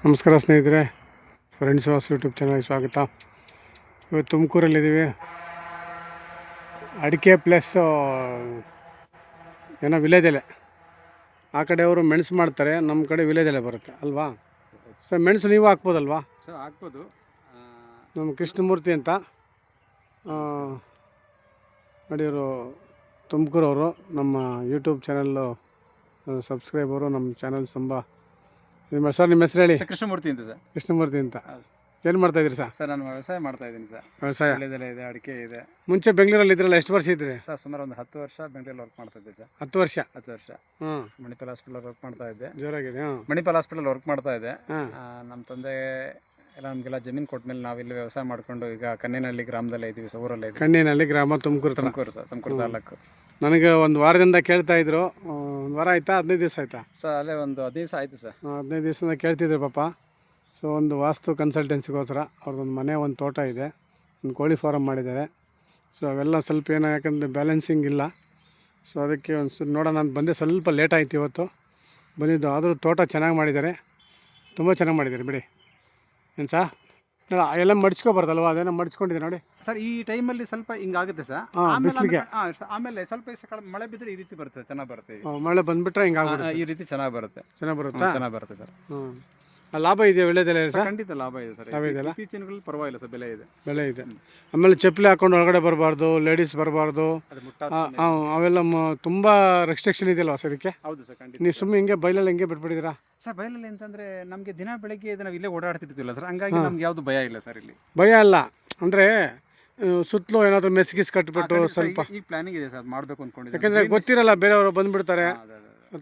ನಮಸ್ಕಾರ ಸ್ನೇಹಿತರೆ friends was YouTube ಚಾನಲ್ಗೆ ಸ್ವಾಗತ. ಇವತ್ತು ತುಮಕೂರಲ್ಲಿದ್ದೀವಿ. ಅಡಿಕೆ ಪ್ಲಸ್ ಏನೋ ವಿಲೇದೆಲೆ ಆ ಕಡೆ ಅವರು ಮೆಣಸು ಮಾಡ್ತಾರೆ ನಮ್ಮ ಕಡೆ ವಿಲೇದೆಲೆ ಬರುತ್ತೆ ಅಲ್ವಾ? ಸರ್ ಮೆಣಸು ನೀವು ಹಾಕ್ಬೋದಲ್ವಾ? ಸರ್ ಹಾಕ್ಬೋದು. ನಮ್ಮ ಕೃಷ್ಣಮೂರ್ತಿ ಅಂತ ಆ, ನೋಡಿ ಇವರು ತುಮಕೂರವರು ನಮ್ಮ ಯೂಟ್ಯೂಬ್ ಚಾನಲ್ಲು ಸಬ್ಸ್ಕ್ರೈಬರು ನಮ್ಮ ಚಾನಲ್ ತುಂಬ ನಿಮ್ಮ ಸರ್ ನಿಮ್ಮ ಹೆಸರು ಹೇಳಿ? ಸರ್ ಕೃಷ್ಣಮೂರ್ತಿ ಅಂತ ಸರ್. ಕೃಷ್ಣಮೂರ್ತಿ ಅಂತ. ಏನು ಮಾಡ್ತಾ ಇದ್ರಿ ಸರ್? ಸರ್ ನಾನು ವ್ಯವಸಾಯ ಮಾಡ್ತಾ ಇದ್ದೀನಿ ಸರ್. ವ್ಯವಸಾಯ? ಇದೆ ಅಡಿಕೆ ಇದೆ. ಮುಂಚೆ ಬೆಂಗಳೂರಲ್ಲಿ ಇದ್ರಲ್ಲ ಎಷ್ಟು ವರ್ಷ ಇದ್ರಿ? ಸರ್ ಸುಮಾರು ಒಂದು ಹತ್ತು ವರ್ಷ ಬೆಂಗಳೂರಲ್ಲಿ ವರ್ಕ್ ಮಾಡ್ತಾ ಇದ್ದೆ ಸರ್. ಹತ್ತು ವರ್ಷ? ಹತ್ತು ವರ್ಷ. ಹ್ಞೂ ಮಣಿಪಾಲ್ ಹಾಸ್ಪಿಟಲ್ ವರ್ಕ್ ಮಾಡ್ತಾ ಇದ್ದೆ. ಜೋರಾಗಿದೆ ಮಣಿಪಾಲ್ ಹಾಸ್ಪಿಟಲ್ ವರ್ಕ್ ಮಾಡ್ತಾ ಇದ್ದೆ. ನಮ್ಮ ತಂದೆ ಎಲ್ಲ ನಮಗೆಲ್ಲ ಜಮೀನು ಕೊಟ್ಮೇಲೆ ನಾವಿಲ್ಲಿ ವ್ಯವಸಾಯ ಮಾಡ್ಕೊಂಡು ಈಗ ಕಣ್ಣಿನಲ್ಲಿ ಗ್ರಾಮದಲ್ಲೇ ಇದ್ದೀವಿ ಸರ್ ಊರಲ್ಲೇ ಇದ್ದೀವಿ ಕಣ್ಣಿನಲ್ಲಿ ಗ್ರಾಮ ತುಮಕೂರು ತುಮಕೂರು ಸರ್ ತುಮಕೂರು ತಾಲೂಕು. ನನಗೆ ಒಂದು ವಾರದಿಂದ ಕೇಳ್ತಾ ಇದ್ರು. ಒಂದು ವಾರ ಆಯ್ತಾ? ಹದಿನೈದು ದಿವಸ ಆಯ್ತಾ? ಸರ್ ಅಲ್ಲೇ ಒಂದು ಹದಿನೈದು ದಿವಸ ಆಯಿತು ಸರ್. ಹದಿನೈದು ದಿವಸದಿಂದ ಕೇಳ್ತಿದ್ರು ಪಾಪ. ಸೊ ಒಂದು ವಾಸ್ತು ಕನ್ಸಲ್ಟೆನ್ಸಿಗೋಸ್ಕರ ಅವ್ರದ್ದೊಂದು ಮನೆ ಒಂದು ತೋಟ ಇದೆ. ಒಂದು ಕೋಳಿ ಫಾರಮ್ ಮಾಡಿದ್ದಾರೆ. ಸೊ ಅವೆಲ್ಲ ಸ್ವಲ್ಪ ಏನೋ ಯಾಕಂದರೆ ಬ್ಯಾಲೆನ್ಸಿಂಗ್ ಇಲ್ಲ. ಸೊ ಅದಕ್ಕೆ ಒಂದು ಸ್ವಲ್ಪ ನೋಡೋಣ ಅಂತ ಬಂದೆ. ಸ್ವಲ್ಪ ಲೇಟ್ ಆಯ್ತು ಇವತ್ತು. ಬಂದಿದ್ದು ಆದರೂ ತೋಟ ಚೆನ್ನಾಗಿ ಮಾಡಿದ್ದಾರೆ. ತುಂಬ ಚೆನ್ನಾಗಿ ಮಾಡಿದ್ದಾರೆ ಬಿಡಿ. ಏನು ಸಾ? ನೋಡ ಎಲ್ಲ ಮಡಿಸ್ಕೋಬಾರ್ದಲ್ವ ಅದೇನೋ ಮಡಿಸ್ಕೊಂಡಿದೆ ನೋಡಿ. ಸರ್ ಈ ಟೈಮಲ್ಲಿ ಸ್ವಲ್ಪ ಹಿಂಗಾಗುತ್ತೆ ಸರ್. ಹಾ, ಆಮೇಲೆ ಆಮೇಲೆ- ಸ್ವಲ್ಪ ಮಳೆ ಬಿದ್ದರೆ ಈ ರೀತಿ ಬರುತ್ತೆ ಚೆನ್ನಾಗಿ ಬರುತ್ತೆ ಮಳೆ ಬಂದ್ಬಿಟ್ರೆ ಹಿಂಗಾಗುತ್ತೆ ಈ ರೀತಿ ಚೆನ್ನಾಗಿ ಬರುತ್ತೆ. ಚೆನ್ನಾಗಿ ಬರುತ್ತೆ? ಚೆನ್ನಾಗಿ ಬರುತ್ತೆ ಸರ್. ಹ್ಞೂ ಲಾಭ ಇದೆ ಒಳ್ಳೇದಿಲ್ಲ ಸರ್? ಖಂಡಿತ ಲಾಭ ಇದೆ ಸರ್. ಲಾಭ ಇದೆಯಲ್ಲ? ಇತ್ತೀಚಿನಗಳಲ್ಲಿ ಪರವಾಗಿಲ್ಲ ಸರ್ ಬೆಲೆ ಇದೆ. ಬೆಲೆ ಇದೆ. ಆಮೇಲೆ ಚಪ್ಪಲಿ ಹಾಕೊಂಡು ಒಳಗಡೆ ಬರಬಾರ್ದು ಲೇಡೀಸ್ ಬರಬಾರ್ದು. ಅವೆಲ್ಲ ತುಂಬ ರೆಸ್ಟ್ರಿಕ್ಷನ್ ಇದೆಯಲ್ಲ ಸರ್ ಇದಕ್ಕೆ? ಹೌದು ಸರ್ ಖಂಡಿತ. ನೀವು ಸುಮ್ಮನೆ ಹಿಂಗೆ ಬೈಲಲ್ಲಿ ಹಿಂಗೆ ಬಿಟ್ಬಿಟ್ಟಿದ್ದೀರಾ? ಸರ್ ಬಯಲಲ್ಲಿ ಅಂತಂದ್ರೆ ನಮಗೆ ದಿನ ಬೆಳಗ್ಗೆ ಇದು ನಾವು ಇಲ್ಲೇ ಓಡಾಡ್ತಿರ್ತೀವಲ್ಲ ಸರ್? ಹಂಗಾಗಿ ನಮ್ಗೆ ಯಾವುದು ಭಯ ಇಲ್ಲ ಸರ್ ಇಲ್ಲಿ. ಭಯ ಅಲ್ಲ. ಅಂದರೆ ಸುತ್ತಲೂ ಏನಾದರೂ ಮೆಸ್ಗಿಸ್ ಕಟ್ಬಿಟ್ಟು ಸ್ವಲ್ಪ ಈ ಈಗ ಪ್ಲಾನಿಂಗ್ ಇದೆ ಸರ್ ಮಾಡಬೇಕು ಅಂದ್ಕೊಂಡು ಯಾಕಂದರೆ ಗೊತ್ತಿರಲ್ಲ ಬೇರೆಯವರು ಬಂದ್ಬಿಡ್ತಾರೆ.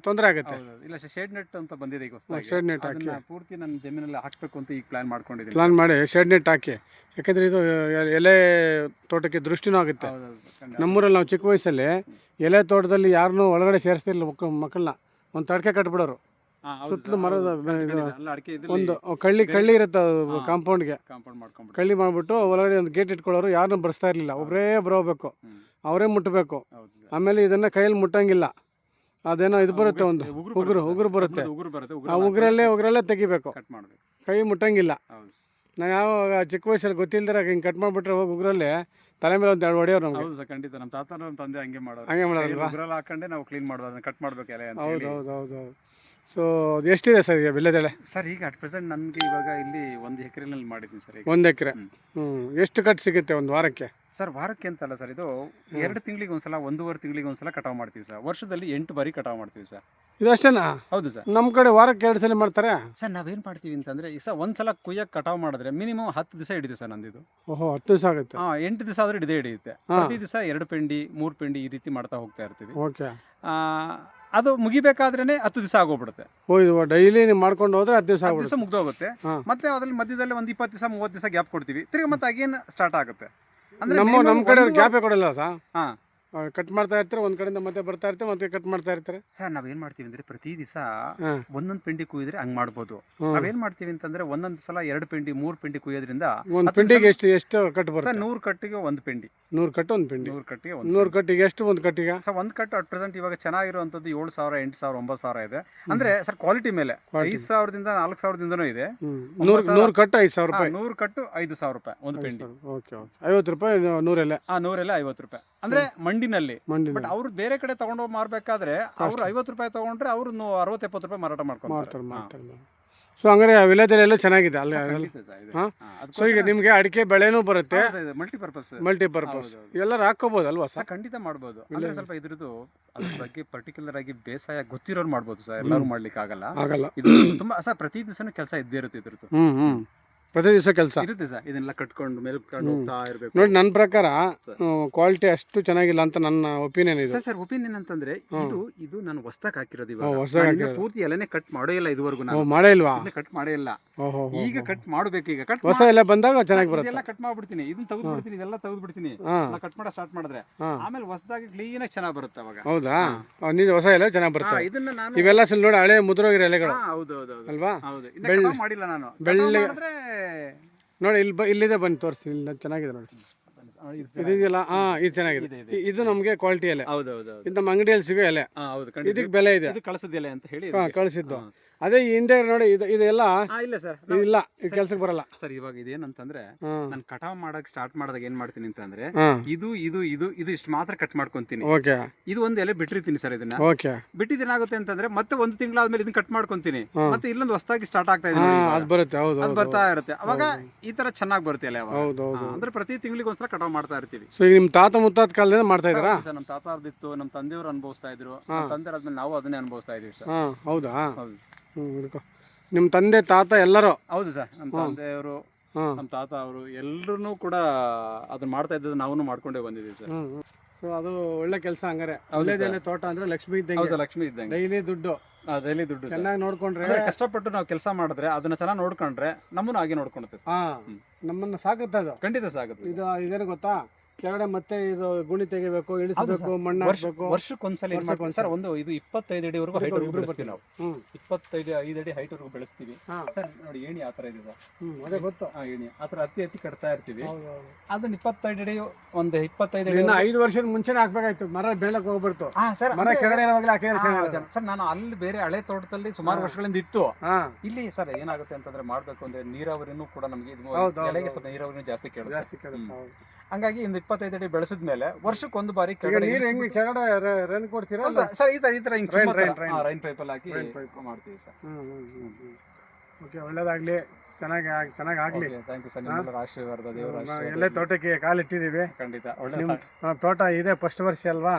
ತೊಂದರೆ ಆಗುತ್ತೆ. ಇಲ್ಲ ಶೇಡ್ ನೆಟ್ ಅಂತ ಬಂದಿದೆ ಈಗ ಶೆಡ್ ನೆಟ್ ಹಾಕಿ. ಪೂರ್ತಿ ನನ್ನ ಜಮೀನಲ್ಲಿ ಹಾಕ್ಬೇಕು ಅಂತ ಈಗ ಪ್ಲಾನ್ ಮಾಡ್ಕೊಂಡಿದ್ದೀನಿ ಪ್ಲಾನ್ ಮಾಡಿ ಶೆಡ್ ನೆಟ್ ಹಾಕಿ. ಯಾಕಂದರೆ ಇದು ಎಲೆ ತೋಟಕ್ಕೆ ದೃಷ್ಟಿನೂ ಆಗುತ್ತೆ. ನಮ್ಮೂರಲ್ಲಿ ನಾವು ಚಿಕ್ಕ ವಯಸ್ಸಲ್ಲಿ ಎಲೆ ತೋಟದಲ್ಲಿ ಯಾರನ್ನೂ ಒಳಗಡೆ ಸೇರಿಸ್ತಿರ್ಲಿಲ್ಲ ಮಕ್ಕ ಮಕ್ಕಳನ್ನ. ಒಂದು ತಡಕೆ ಕಟ್ಬಿಡೋರು. ಸುತ್ತಲೂ ಮರದ ಇದು ಒಂದು ಕಳ್ಳಿ ಕಳ್ಳಿ ಇರುತ್ತೆ ಕಾಂಪೌಂಡ್ಗೆ ಕಾಂಪೌಂಡ್ ಕಳ್ಳಿ ಮಾಡಿಬಿಟ್ಟು ಒಳಗಡೆ ಒಂದು ಗೇಟ್ ಇಟ್ಕೊಳ್ಳೋರು ಯಾರನ್ನೂ ಬರ್ಸ್ತಾ ಇರಲಿಲ್ಲ. ಒಬ್ಬರೇ ಬರೋಬೇಕು. ಅವರೇ ಮುಟ್ಟಬೇಕು ಆಮೇಲೆ ಇದನ್ನ ಕೈಯಲ್ಲಿ ಮುಟ್ಟಂಗಿಲ್ಲ. ಅದೇನೋ ಇದು ಬರುತ್ತೆ ಒಂದು. ಉಗುರು ಉಗುರು ಬರುತ್ತೆ. ಆ ಉಗುರು ಉಗುರಲ್ಲೇ ಉಗುರಲ್ಲೇ ತೆಗಿಬೇಕು. ಕೈ ಮುಟ್ಟಂಗಿಲ್ಲ. ನಾನು ಯಾವ ಯಾವಾಗ ಚಿಕ್ಕ ವಯಸ್ಸಲ್ಲಿ ಗೊತ್ತಿಲ್ದಿರ ಹಿಂಗೆ ಕಟ್ ಮಾಡಿಬಿಟ್ರೆ ಹೋಗಿ ಉಗುರಲ್ಲೇ ತಲೆ ಮೇಲೆ ಒಂದು ಎರಡು ಹೊಡೆಯೋರು ನಮ್ಗೆ. ಹೌದು ಖಂಡಿತ. ನಮ್ಮ ತಾತ ನಮ್ಮ ತಂದೆ ಹಂಗೆ ಮಾಡೋದು ಹಂಗೆ ಮಾಡೋದು ಉಗ್ರಲ್ಲ ಹಾಕೊಂಡೆ ನಾವು ಕ್ಲೀನ್ ಮಾಡೋದು ಅದನ್ನ ಕಟ್ ಮಾಡ್ಬೇಕು ಎಲೆ ಅಂತ ಹೌದು ಹೌದು ಹೌದು ಹೌದು. ಸೊ ಎಷ್ಟಿದೆ ಸರ್ ಈಗ ಬೆಳೆದೆಳೆ ಸರ್ ಈಗ ಅಟ್ ಪ್ರೆಸೆಂಟ್ ನನಗೆ ಇವಾಗ ಇಲ್ಲಿ ಒಂದು ಎಕರೆನಲ್ಲಿ ಮಾಡಿದ್ದೀನಿ ಸರ್ ಈಗ. ಒಂದು ಎಕರೆ? ಹ್ಞೂ ಎಷ್ಟು ಕಟ್ ಸಿಗುತ್ತೆ ಒಂದು ವಾರಕ್ಕೆ? ಸರ್ ವಾರಕ್ಕೆ ಅಂತಲ್ಲ ಸರ್ ಇದು ಎರಡು ತಿಂಗಳಿಗೆ ಒಂದ್ಸಲ ಒಂದೂವರೆ ತಿಂಗಳಿಗೆ ಒಂದ್ಸಲ ಕಟಾವು ಮಾಡ್ತೀವಿ ಸರ್. ವರ್ಷದಲ್ಲಿ ಎಂಟು ಬಾರಿ ಕಟಾವ್ ಮಾಡ್ತೀವಿ ಸರ್. ಇದು ಅಷ್ಟೇನಾ? ಹೌದು ಸರ್. ನಮ್ಮ ಕಡೆ ವಾರಕ್ಕೆ ಎರಡು ಸಲ ಮಾಡ್ತಾರೆ? ಸರ್ ನಾವೇನು ಮಾಡ್ತೀವಿ ಅಂತಂದ್ರೆ ಈಗ ಸರ್ ಒಂದ್ಸಲ ಕುಯ್ಯಕ್ಕೆ ಕಟಾವ್ ಮಾಡಿದ್ರೆ ಮಿನಿಮಮ್ ಹತ್ತು ದಿವಸ ಹಿಡಿದೆ ಸರ್ ನಂದಿದು. ಓಹೋ ಹತ್ತು ದಿವಸ ಆಗುತ್ತೆ. ಹಾಂ ಎಂಟು ದಿವಸ ಆದ್ರೆ ಹಿಡಿದೇ ಹಿಡಿಯುತ್ತೆ. ಪ್ರತಿ ದಿವಸ ಎರಡು ಪೆಂಡಿ ಮೂರು ಪೆಂಡಿ ಈ ರೀತಿ ಮಾಡ್ತಾ ಹೋಗ್ತಾ ಇರ್ತೀವಿ. ಓಕೆ. ಆ, ಅದು ಮುಗಿಬೇಕಾದ್ರೇನೆ ಹತ್ತು ದಿವಸ ಆಗೋಗ್ಬಿಡುತ್ತೆ. ಓ ಇದು ಡೈಲಿ ನೀವು ಮಾಡ್ಕೊಂಡು ಹೋದ್ರೆ ಹತ್ತು ದಿವಸ ಹತ್ತು ಆಗ್ಬಿಡುತ್ತೆ ದಿವಸ ಮುಗ್ದೋಗುತ್ತೆ. ಮತ್ತೆ ಅದ್ರಲ್ಲಿ ಮಧ್ಯದಲ್ಲಿ ಒಂದು ಇಪ್ಪತ್ತು ದಿವಸ ಮೂವತ್ತು ದಿವಸ ಗ್ಯಾಪ್ ಕೊಡ್ತೀವಿ. ತಿರ್ಗಿ ಮತ್ತೆ ಅಗೇನ್ ಸ್ಟಾರ್ಟ್ ಆಗುತ್ತೆ. ಅಂದ್ರೆ ನಮ್ಮ minimum ನಮ್ಮ ಕಡೆ ಒಂದು ಗ್ಯಾಪೇ ಕೊಡಲ್ಲ ಸರ್. ಹಾ. ಕಟ್ ಮಾಡ್ತಾ ಇರ್ತಾರೆ ಒಂದ್ ಕಡೆಯಿಂದ ಮತ್ತೆ ಬರ್ತಾ ಇರ್ತಾರೆ ಮತ್ತೆ ಕಟ್ ಮಾಡ್ತಾ ಇರ್ತಾರೆ. ಸರ್ ಏನ್ ಮಾಡ್ತೀವಿ ಅಂದ್ರೆ ಪ್ರತಿ ದಿವಸ ಒಂದೊಂದ್ ಪಿಂಡಿ ಕುಯ್ದ್ರೆ ಹಂಗ್ ಮಾಡ್ಬೋದು. ನಾವೇನ್ ಮಾಡ್ತೀವಿ ಅಂತಂದ್ರೆ ಒಂದೊಂದ್ ಸಲ ಎರಡು ಪಿಂಡಿ ಮೂರ್ ಪಿಂಡಿ ಕುಯ್ಯೋದ್ರಿಂದ ಒಂದ್ ಪಿಂಡಿಗೆ ಎಷ್ಟು ಎಷ್ಟು ಕಟ್ ಬರುತ್ತೆ? ನೂರ್ ಕಟ್ಟಿಗೆ ಒಂದ್ ಪಿಂಡಿ. ನೂರ್ ಕಟ್ಟು ಒಂದ್ ಪಿಂಡಿ. ನೂರ್ ಕಟ್ಟಿಗೆ ಒಂದ್ ನೂರು ಕಟ್ಟಿಗೆ ಎಷ್ಟು ಒಂದ್ ಕಟ್ಟಿಗೆ? ಸರ್ ಒಂದ್ ಕಟ್ಟು ಅಟ್ ಪ್ರೆಸೆಂಟ್ ಇವಾಗ ಚೆನ್ನಾಗಿರುವಂತದ್ದು ಏಳು ಸಾವಿರ ಎಂಟು ಸಾವಿರ ಒಂಬತ್ತು ಸಾವಿರ ಇದೆ. ಅಂದ್ರೆ ಸರ್ ಕ್ವಾಲಿಟಿ ಮೇಲೆ. ಐದು ಸಾವಿರದಿಂದ ನಾಲ್ಕು ಸಾವಿರದಿಂದನೂ ಇದೆ. ನೂರ್ ಕಟ್ಟು ಐದು ಸಾವಿರ ರೂಪಾಯಿ. ನೂರ್ ಕಟ್ಟು ಐದು ಸಾವಿರ ರೂಪಾಯಿ ಒಂದು ಪಿಂಡಿ. ಐವತ್ತು ರೂಪಾಯಿ ನೂರೆಲ್ಲ. ಆ ನೂರೆಲ್ಲ ಐವತ್ತು ರೂಪಾಯಿ. ಅಂದ್ರೆ ಮಂಡಿನಲ್ಲಿ. ಮಂಡಿ ಬಟ್ ಅವ್ರು ಬೇರೆ ಕಡೆ ತಗೊಂಡೋಗಿ ಮಾರ್ಬೇಕಾದ್ರೆ ಅವ್ರು ಐವತ್ತು ರೂಪಾಯಿ ತಗೊಂಡ್ರೆ ಅವ್ರು ಅರವತ್ತು ಎಪ್ಪತ್ತು ರೂಪಾಯಿ ಮಾರಾಟ ಮಾಡ್ಕೊಂಡು ಮಾಡ್ತಾರೆ ಮಾಡ್ತಾರೆ ಸೊ ಹಂಗಾರೆ ವಿಲೇಜಲ್ಲೆಲ್ಲ ಚೆನ್ನಾಗಿದೆ. ಅಲ್ಲಿ ಹಾಂ? ಸೊ ಈಗ ನಿಮಗೆ ಅಡಿಕೆ ಬೆಳೆನೂ ಬರುತ್ತೆ. ಮಲ್ಟಿಪರ್ಪಸ್ ಮಲ್ಟಿಪರ್ಪಸ್ ಎಲ್ಲರೂ ಅಲ್ವಾ ಸರ್? ಖಂಡಿತ ಮಾಡ್ಬೋದು. ಅಂದ್ರೆ ಸ್ವಲ್ಪ ಇದ್ರದ್ದು ಅದ್ರ ಬಗ್ಗೆ ಪರ್ಟಿಕ್ಯುಲರ್ ಆಗಿ ಬೇಸಾಯ ಗೊತ್ತಿರೋರು ಮಾಡ್ಬೋದು ಸರ್. ಎಲ್ಲರೂ ಮಾಡ್ಲಿಕ್ಕೆ ಆಗಲ್ಲ ಆಗಲ್ಲ. ಇದು ತುಂಬಾ ಸರ್ ಪ್ರತಿ ದಿವಸನೂ ಕೆಲಸ ಇದ್ದೇ ಇರುತ್ತೆ ಇದ್ರದ್ದು. ಹ್ಮ್ ಹ್ಞೂ ಪ್ರತಿ ದಿವಸ ಕೆಲಸ. ಇರುತ್ತೆ ಸರ್ ಇದನ್ನೆಲ್ಲ ಕಟ್ಕೊಂಡು ಮೇಲೆ ಹೋಗ್ತಾ ಇರಬೇಕು. ನೋಡಿ ನನ್ನ ಪ್ರಕಾರ ಕ್ವಾಲಿಟಿ ಅಷ್ಟು ಚೆನ್ನಾಗಿಲ್ಲ ಅಂತ ನನ್ನ ಒಪಿನಿಯನ್ ಇದೆ. ಸರ್ ಸರ್ ಒಪಿನಿಯನ್ ಅಂತಂದ್ರೆ ಇದು ಇದು ನಾನು ಹೊಸ್ದಾಗ್ ಹಾಕಿರೋದು ಇವಾಗ. ಪೂರ್ತಿ ಎಲೆನೆ ಕಟ್ ಮಾಡೋ ಇಲ್ಲ ಇದುವರೆಗೂ ನಾವು ನಾನು ಮಾಡೇ ಇಲ್ವಾ? ಕಟ್ ಮಾಡೇ ಇಲ್ಲ. ಈಗ ಕಟ್ ಮಾಡಬೇಕು ಈಗ. ಕಟ್ ಹೊಸ ಎಲ್ಲ ಬಂದಾಗ ಚೆನ್ನಾಗಿ ಬರುತ್ತೆ. ಎಲ್ಲ ಕಟ್ ಮಾಡ್ಬಿಡ್ತೀನಿ. ಇದನ್ನ ತೆಗೆದು ಬಿಡ್ತೀನಿ ಇದೆಲ್ಲ ತೆಗೆದು ಬಿಡ್ತೀನಿ. ಕಟ್ ಮಾಡೋ ಸ್ಟಾರ್ಟ್ ಮಾಡಿದ್ರೆ ಆಮೇಲೆ ಹೊಸದಾಗಿ ಕ್ಲೀನ್ ಆಗಿ ಚೆನ್ನಾಗಿ ಬರುತ್ತೆ ಅವಾಗ. ಹೌದಾ? ನೀವು ಹೊಸ ಎಲೆ ಚೆನ್ನಾಗಿ ಬರುತ್ತೆ. ಇದನ್ನ ನಾನು ಇವೆಲ್ಲ ಸ್ವಲ್ಪ ನೋಡಿ ಹಳೆ ಮುದ್ರೋಗಿರೋ ಎಲೆಗಳು. ಹೌದು ಹೌದು ಹೌದು. ಅಲ್ವಾ? ಹೌದು. ಮಾಡಿಲ್ಲ ನಾನು. ಬೆಳ್ಳಿ ನೋಡಿ ಇಲ್ಲಿ ಬ ಇಲ್ಲಿದೆ ಬಂದು ತೋರಿಸ್ತೀನಿ. ಇಲ್ಲಿ ಚೆನ್ನಾಗಿದೆ ನೋಡಿ. ಇದಿದೆಯಲ್ಲ ಹಾ ಇದು ಚೆನ್ನಾಗಿದೆ. ಇ- ಇದು ನಮಗೆ ಕ್ವಾಲಿಟಿ ಎಲೆ. ಹೌದು ಇದು ನಮ್ಮ ಅಂಗಡಿಯಲ್ಲಿ ಸಿಗೋ ಎಲೆ. ಹಾ, ಹೌದು ಖಂಡಿತ. ಇದಕ್ಕೆ ಬೆಲೆ ಇದೆ. ಇದು ಕಳಿಸದಿಲ್ಲ ಅಂತ ಹೇಳಿ ಹಾಂ ಕಳಿಸಿದ್ದು. ಅದೇ ಈ ಹಿಂದೆ ನೋಡಿ ಇದು ಇದೆಲ್ಲ ಇಲ್ಲ ಸರ್. ಇಲ್ಲ ಇದು ಕೆಲ್ಸಕ್ಕೆ ಬರಲ್ಲ. ಸರ್ ಇವಾಗ ಇದೇನಂತಂದ್ರೆ ನಾನು ಕಟಾವ್ ಮಾಡಕ್ ಸ್ಟಾರ್ಟ್ ಮಾಡಿದಾಗ ಏನ್ ಮಾಡ್ತೀನಿ ಅಂತಂದ್ರೆ ಇದು ಇದು ಇದು ಇದು ಇಷ್ಟು ಮಾತ್ರ ಕಟ್ ಮಾಡ್ಕೊಂತೀನಿ. ಓಕೆ. ಇದು ಒಂದು ಎಲೆ ಬಿಟ್ಟಿರ್ತೀನಿ ಸರ್ ಇದನ್ನ. ಓಕೆ. ಬಿಟ್ಟಿದ್ದು ಏನಾಗುತ್ತೆ ಅಂತಂದ್ರೆ ಮತ್ತೆ ಒಂದು ತಿಂಗಳಾದ್ಮೇಲೆ ಇದನ್ನ ಕಟ್ ಮಾಡ್ಕೊಂತೀನಿ. ಮತ್ತೆ ಇಲ್ಲೊಂದು ಹೊಸದಾಗಿ ಸ್ಟಾರ್ಟ್ ಆಗ್ತಾ ಇದೆ ಅದು ಬರುತ್ತೆ ಹೌದು ಅದು ಬರ್ತಾ ಇರುತ್ತೆ. ಅವಾಗ ಈ ತರ ಚೆನ್ನಾಗಿ ಬರುತ್ತೆ ಎಲೆ ಅವಾಗ. ಹೌದು ಹೌದು. ಅಂದ್ರೆ ಪ್ರತಿ ತಿಂಗಳಿಗೆ ಒಂದ್ಸಲ ಕಟಾವ್ ಮಾಡ್ತಾ ಇರ್ತೀವಿ. ಸೊ ನಿಮ್ಮ ತಾತ ಮುತ್ತಾತ ಕಾಲದಿಂದ ಮಾಡ್ತಾ ಇದ್ರ ಸರ್ ನಮ್ಮ ತಾತ ಅವ್ರದಿತ್ತು ನಮ್ಮ ತಂದೆಯವರು ಅನುಭವಿಸ್ತಾ ಇದ್ರು. ತಂದೆ ಆದ್ಮೇಲೆ ನಾವು ಅದನ್ನೇ ಅನುಭವಿಸ್ತಾ ಇದೀವಿ ಸರ್. ಹೌದಾ? ಹೌದು. ಹ್ಞೂ ಹಿಡ್ಕೊ. ನಿಮ್ಮ ತಂದೆ ತಾತ ಎಲ್ಲರೂ? ಹೌದು ಸರ್. ನಮ್ಮ ತಂದೆಯವರು ಹಾಂ ನಮ್ಮ ತಾತ ಅವರು ಎಲ್ಲರೂ ಕೂಡ ಅದನ್ನ ಮಾಡ್ತಾ ಇದ್ದದ್ದು ನಾವು ಮಾಡ್ಕೊಂಡೇ ಬಂದಿದ್ದೀವಿ ಸರ್. ಸೊ ಅದು ಒಳ್ಳೆ ಕೆಲಸ ಹಂಗಾರೆ. ಒಳ್ಳೆದೇನೆ ತೋಟ ಅಂದ್ರೆ ಲಕ್ಷ್ಮಿ ಹೌದು ಇದ್ದಂಗೆ ಸರ್ ಲಕ್ಷ್ಮಿ ಇದ್ದಂಗೆ. ಡೈಲಿ ದುಡ್ಡು. ಡೈಲಿ ದುಡ್ಡು ಚೆನ್ನಾಗಿ ನೋಡ್ಕೊಂಡ್ರೆ ಕಷ್ಟಪಟ್ಟು ನಾವು ಕೆಲಸ ಮಾಡಿದ್ರೆ ಅದನ್ನ ಚೆನ್ನಾಗಿ ನೋಡ್ಕೊಂಡ್ರೆ ನಮ್ಮನ್ನು ಹಾಗೆ ನೋಡ್ಕೊಳುತ್ತೆ ಹಾಂ. ನಮ್ಮನ್ನು ಸಾಕುತ್ತೆ ಅದು. ಖಂಡಿತ ಸಾಕುತ್ತೆ ಇದು ಇದೇನು ಗೊತ್ತಾ? ಕೆಳಗಡೆ ಮತ್ತೆ ಇದು ಗುಣಿ ತೆಗಿಬೇಕು ಇಳಿಸಬೇಕು ಮಣ್ಣು ಹಾಕ್ಬೇಕು. ವರ್ಷಕ್ಕೊಂದ್ಸಲ ಏನ್ ಮಾಡ್ತೀವಿ. ಸರ್ ಒಂದು ಇದು ಇಪ್ಪತ್ತೈದು ಅಡಿವರೆಗೂ ಹೈಟ್ ವರೆಗೂ ಬೆಳೆಸ್ತೀವಿ ನಾವು. ಇಪ್ಪತ್ತೈದು ಐದು ಅಡಿ ಹೈಟ್ ವರೆಗೂ ಬೆಳೆಸ್ತೀವಿ. ಸರ್ ನೋಡಿ ಏಣಿ ಆ ಥರ ಇದೆ ಸರ್. ಅದೇ ಗೊತ್ತು. ಆ ಏಣಿ. ಆ ಥರ ಅತಿ ಹತ್ತಿ ಕಟ್ತಾ ಇರ್ತೀವಿ. ಅದನ್ನ ಇಪ್ಪತ್ತೈದು ಅಡಿ ಒಂದು ಇಪ್ಪತ್ತೈದು ಅಡಿ ಐದು ವರ್ಷದ ಮುಂಚೆನೇ ಹಾಕ್ಬೇಕಾಯ್ತು. ಮರ ಬೆಳಕ್ ಹೋಗ್ಬಿಡ್ತು. ಸರ್ ಮರ ಕೆಳಗಡೆ ಸರ್ ನಾನು ಅಲ್ಲಿ ಬೇರೆ ಹಳೆ ತೋಟದಲ್ಲಿ ಸುಮಾರು ವರ್ಷಗಳಿಂದ ಇತ್ತು. ಇಲ್ಲಿ ಸರ್ ಏನಾಗುತ್ತೆ ಅಂತಂದ್ರೆ ಮಾಡ್ಬೇಕು ಅಂದ್ರೆ ನೀರಾವರಿನೂ ಕೂಡ ನಮಗೆ ಎಲೆಗೆ ಸ್ವಲ್ಪ ನೀರಾವರಿನೂ ಜಾಸ್ತಿ ಕೇಳಿ ಜಾಸ್ತಿ ಹೌದು. ಹಂಗಾಗಿ ಒಂದು ಇಪ್ಪತ್ತೈದು ಅಡಿ ಬೆಳೆಸಿದ ಮೇಲೆ ವರ್ಷಕ್ಕೆ ಒಂದು ಬಾರಿ ಕೆಳಗಡೆ ನೀರು ಹೆಂಗೆ ಕೆಳಗಡೆ ರನ್ ಕೊಡ್ತೀರಾ? ಸರ್ ಈ ತರ ಈ ತರ ಹಿಂಗ್ ಮಾಡ್ತೀವಿ ಓಕೆ ಒಳ್ಳೇದಾಗಲಿ. ಚೆನ್ನಾಗಿ ಚೆನ್ನಾಗಿ ಆಗಲಿ. Thank you sir. ನಿಮ್ಮೆಲ್ಲರ ಆಶೀರ್ವಾದ ದೇವರ. ಎಲ್ಲೇ ತೋಟಕ್ಕೆ ಕಾಲಿಟ್ಟಿದ್ದೀವಿ ಖಂಡಿತ. ಒಳ್ಳೆ ತೋಟ ಇದೆ ಫಸ್ಟ್ ವರ್ಷ ಅಲ್ವಾ?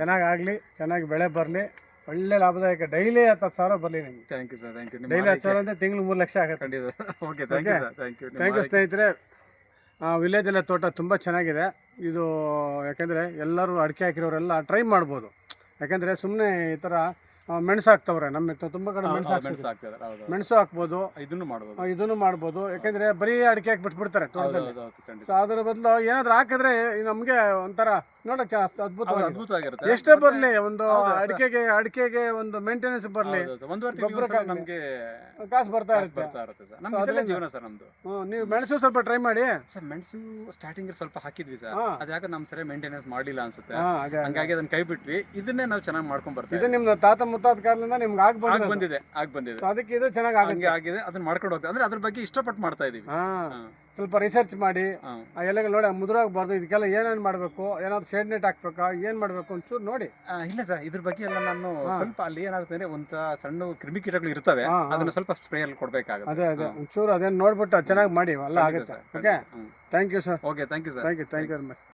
ಚೆನ್ನಾಗಿ ಆಗಲಿ ಚೆನ್ನಾಗಿ ಬೆಳೆ ಬರಲಿ. ಒಳ್ಳೆ ಲಾಭದಾಯಕ. ಡೈಲಿ ಹತ್ತು ಸಾವಿರ ಬರಲಿ ನಿಮ್ಗೆ. Thank you sir thank you daily ಹತ್ತು ಸಾವಿರ ಅಂದರೆ ತಿಂಗಳು ಮೂರು ಲಕ್ಷ ಆಗುತ್ತೆ. ಖಂಡಿತ. Okay thank you sir. Thank you thank you ಸ್ನೇಹಿತರೆ. ವಿಲೇಜಲ್ಲೇ ತೋಟ ತುಂಬ ಚೆನ್ನಾಗಿದೆ. ಇದು ಯಾಕೆಂದರೆ ಎಲ್ಲರೂ ಅಡಿಕೆ ಹಾಕಿರೋರೆಲ್ಲ ಟ್ರೈ ಮಾಡ್ಬೋದು. ಯಾಕೆಂದರೆ ಸುಮ್ಮನೆ ಈ ಥರ ಮೆಣಸು ಹಾಕ್ತವ್ರೆ ನಮ್ಮ ತುಂಬಾ ತುಂಬ ಕಡೆ ಮೆಣಸು ಹಾಕ್ತಾರೆ ಮೆಣಸು ಹೌದು ಮೆಣಸು ಹಾಕ್ಬೋದು. ಇದನ್ನು ಮಾಡ್ಬೋದು. ಇದನ್ನೂ ಮಾಡ್ಬೋದು. ಯಾಕೆಂದರೆ ಬರೀ ಅಡಿಕೆ ಹಾಕಿ ಬಿಟ್ಬಿಡ್ತಾರೆ ತೋಟದಲ್ಲಿ. ಹೌದು ಹೌದು ಖಂಡಿತ. ಸೊ ಅದ್ರ ಬದಲು ಏನಾದ್ರು ಹಾಕಿದ್ರೆ ನಮಗೆ ಒಂಥರ ನೋಡಕ್ಕೆ ಅದ್ಭುತ ಅದ್ಭುತವಾಗಿರುತ್ತೆ. ಎಷ್ಟೇ ಬರಲಿ ಒಂದು ಅಡಿಕೆಗೆ ಅಡಿಕೆಗೆ ಒಂದು ಮೇಂಟೆನೆನ್ಸ್ ಬರಲಿ ಹೌದು, ಹೌದು. ನಮಗೆ ಕಾಸು ಬರ್ತಾ ಇರುತ್ತೆ. ಬರ್ತಾ ಇರುತ್ತೆ ಸರ್. ನಮ್ಗೆ ಇದೆಲ್ಲ ಜೀವನ ಸರ್ ನಮ್ದು. ಹ್ಮ್, ನೀವು ಮೆಣಸು ಸ್ವಲ್ಪ ಟ್ರೈ ಮಾಡಿ. ಸರ್ ಮೆಣಸು ಸ್ಟಾರ್ಟಿಂಗ್ ಸ್ವಲ್ಪ ಹಾಕಿದ್ವಿ ಸರ್. ಹಾ. ಅದ್ಯಾಕೆ ನಮ್ ಸರಿ ಮೇಂಟೆನೆನ್ಸ್ ಮಾಡಿಲ್ಲ ಅನ್ಸುತ್ತೆ. ಹಾಂ ಹಂಗಾಗಿ ಅದನ್ನ ಕೈ ಬಿಟ್ವಿ ಇದನ್ನೇ ನಾವು ಚೆನ್ನಾಗಿ ಮಾಡ್ಕೊಂಡ್ ಬರ್ತೀವಿ ಇದು ನಿಮ್ಮ ತಾತ ಮುತ್ತಾದ ಕಾಲದಿಂದ ನಿಮ್ಗೆ ಆಗಿ ಬಂದಿದೆ ಆಗ್ ಬಂದಿದೆ. ಸೊ ಅದಕ್ಕೆ ಇದು ಚೆನ್ನಾಗಿ ಆಗುತ್ತೆ. ಹಂಗೆ ಆಗಿದೆ ಅದನ್ನ ಮಾಡ್ಕೊಂಡು ಹೋಗ್ತೀವಿ ಅಂದ್ರೆ ಅದ್ರ ಬಗ್ಗೆ ಇಷ್ಟಪಟ್ಟು ಮಾಡ್ತಾ ಇದೀವಿ. ಹಾಂ. ಸ್ವಲ್ಪ ರಿಸರ್ಚ್ ಮಾಡಿ ಹಾ. ಆ ಎಲೆಗಳು ನೋಡಿ ಮುದುರಾಗಬಾರ್ದು ಇದಕ್ಕೆಲ್ಲ ಏನೇನು ಮಾಡಬೇಕು ಏನಾದ್ರು ಶೇಡ್ ನೆಟ್ ಹಾಕ್ಬೇಕಾ ಏನು ಮಾಡಬೇಕು ಒಂಚೂರು ನೋಡಿ. ಆ, ಇಲ್ಲ ಸರ್ ಇದ್ರ ಬಗ್ಗೆ ಎಲ್ಲ ನಾನು ಸ್ವಲ್ಪ ಅಲ್ಲಿ ಏನಾಗುತ್ತೆ ಅಂದ್ರೆ ಒಂತ ಸಣ್ಣ ಕ್ರಿಮಿಕೀಟಗಳು ಇರ್ತವೆ ಹಾ, ಅದನ್ನ ಸ್ವಲ್ಪ ಸ್ಪ್ರೇ ಅಲ್ಲಿ ಕೊಡ್ಬೇಕಾಗುತ್ತೆ. ಅದೇ ಅದೇ. ಒಂಚೂರು ಅದೇನು ನೋಡ್ಬಿಟ್ಟು ಚೆನ್ನಾಗಿ ಮಾಡಿ ಅಲ್ಲ ಆಗುತ್ತೆ. Okay thank you sir okay thank you sir thank you thank you very much